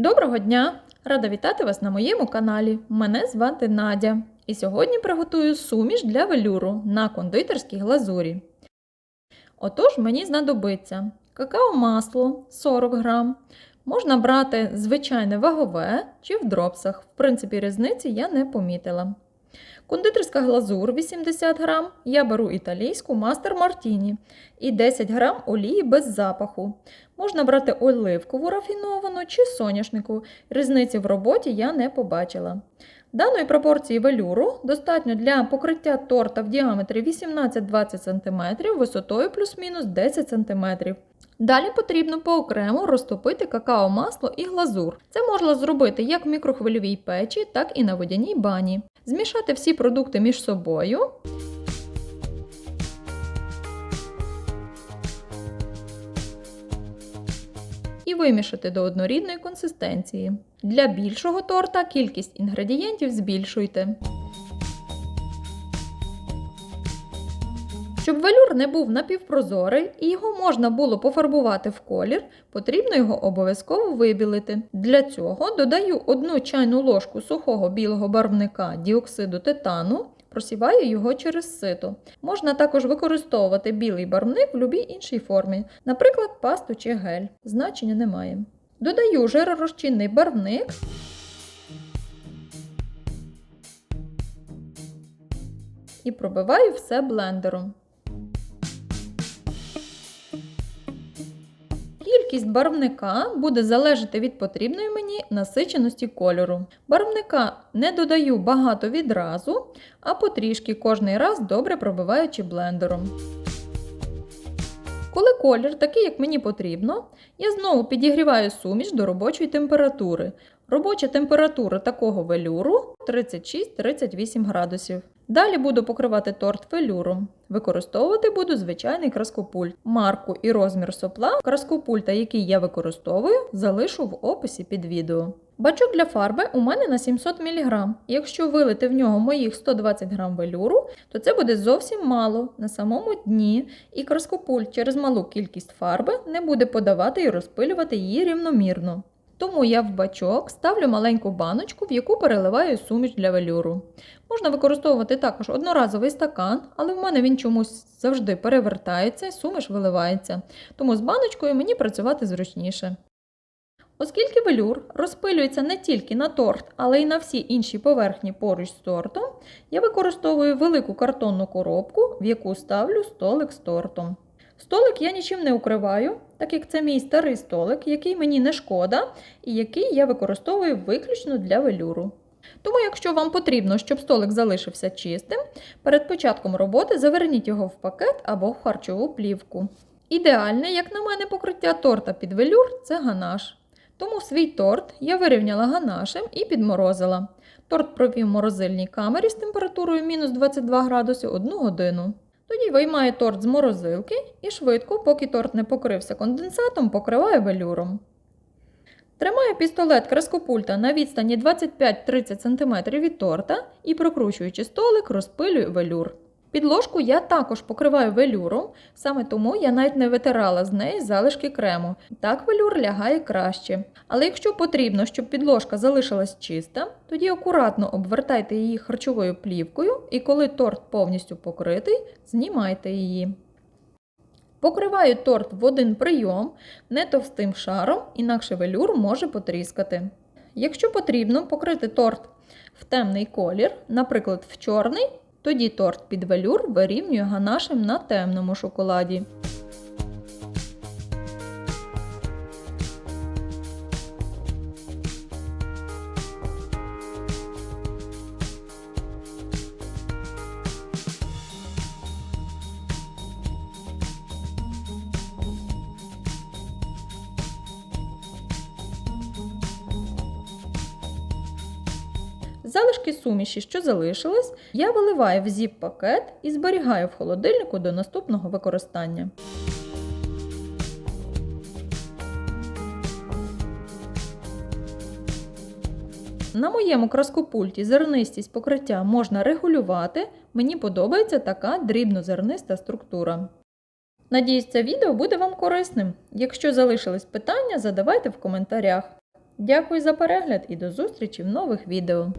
Доброго дня! Рада вітати вас на моєму каналі. Мене звати Надя. І сьогодні приготую суміш для велюру на кондитерській глазурі. Отож, мені знадобиться какао-масло 40 грам. Можна брати звичайне вагове чи в дропсах. В принципі, різниці я не помітила. Кондитерська глазур 80 грам. Я беру італійську мастер Мартіні і 10 грам олії без запаху. Можна брати оливкову рафіновану чи соняшнику. Різниці в роботі я не побачила. Даної пропорції велюру достатньо для покриття торта в діаметрі 18-20 см висотою плюс-мінус 10 см. Далі потрібно поокремо розтопити какао-масло і глазур. Це можна зробити як в мікрохвильовій печі, так і на водяній бані. Змішати всі продукти між собою. І вимішати до однорідної консистенції. Для більшого торта кількість інгредієнтів збільшуйте. Щоб велюр не був напівпрозорий і його можна було пофарбувати в колір, потрібно його обов'язково вибілити. Для цього додаю 1 чайну ложку сухого білого барвника діоксиду титану, просіваю його через сито. Можна також використовувати білий барвник в будь-якій іншій формі, наприклад, пасту чи гель. Значення немає. Додаю жиророзчинний барвник. І пробиваю все блендером. Кількість барвника буде залежати від потрібної мені насиченості кольору. Барвника не додаю багато відразу, а потрішки кожний раз добре пробиваючи блендером. Коли колір такий, як мені потрібно, я знову підігріваю суміш до робочої температури. Робоча температура такого велюру 36-38 градусів. Далі буду покривати торт велюром. Використовувати буду звичайний краскопульт. Марку і розмір сопла краскопульта, який я використовую, залишу в описі під відео. Бачок для фарби у мене на 700 мг. Якщо вилити в нього моїх 120 г велюру, то це буде зовсім мало на самому дні, і краскопульт через малу кількість фарби не буде подавати і розпилювати її рівномірно. Тому я в бачок ставлю маленьку баночку, в яку переливаю суміш для велюру. Можна використовувати також одноразовий стакан, але в мене він чомусь завжди перевертається і суміш виливається. Тому з баночкою мені працювати зручніше. Оскільки велюр розпилюється не тільки на торт, але й на всі інші поверхні поруч з тортом, я використовую велику картонну коробку, в яку ставлю столик з тортом. Столик я нічим не укриваю, так як це мій старий столик, який мені не шкода, і який я використовую виключно для велюру. Тому, якщо вам потрібно, щоб столик залишився чистим, перед початком роботи заверніть його в пакет або в харчову плівку. Ідеальне, як на мене, покриття торта під велюр це ганаш. Тому свій торт я вирівняла ганашем і підморозила. Торт провів в морозильній камері з температурою мінус 22 градуси 1 годину. Тоді виймаю торт з морозилки і швидко, поки торт не покрився конденсатом, покриваю велюром. Тримаю пістолет краскопульта на відстані 25-30 см від торта і, прокручуючи столик, розпилюю велюр. Підложку я також покриваю велюром, саме тому я навіть не витирала з неї залишки крему. Так велюр лягає краще. Але якщо потрібно, щоб підложка залишилась чиста, тоді акуратно обвертайте її харчовою плівкою і коли торт повністю покритий, знімайте її. Покриваю торт в один прийом не товстим шаром, інакше велюр може потріскати. Якщо потрібно покрити торт в темний колір, наприклад, в чорний, тоді торт під велюр вирівнює ганашем на темному шоколаді. Залишки суміші, що залишились, я виливаю в зіп-пакет і зберігаю в холодильнику до наступного використання. На моєму краскопульті зернистість покриття можна регулювати. Мені подобається така дрібнозерниста структура. Надіюсь, це відео буде вам корисним. Якщо залишились питання, задавайте в коментарях. Дякую за перегляд і до зустрічі в нових відео!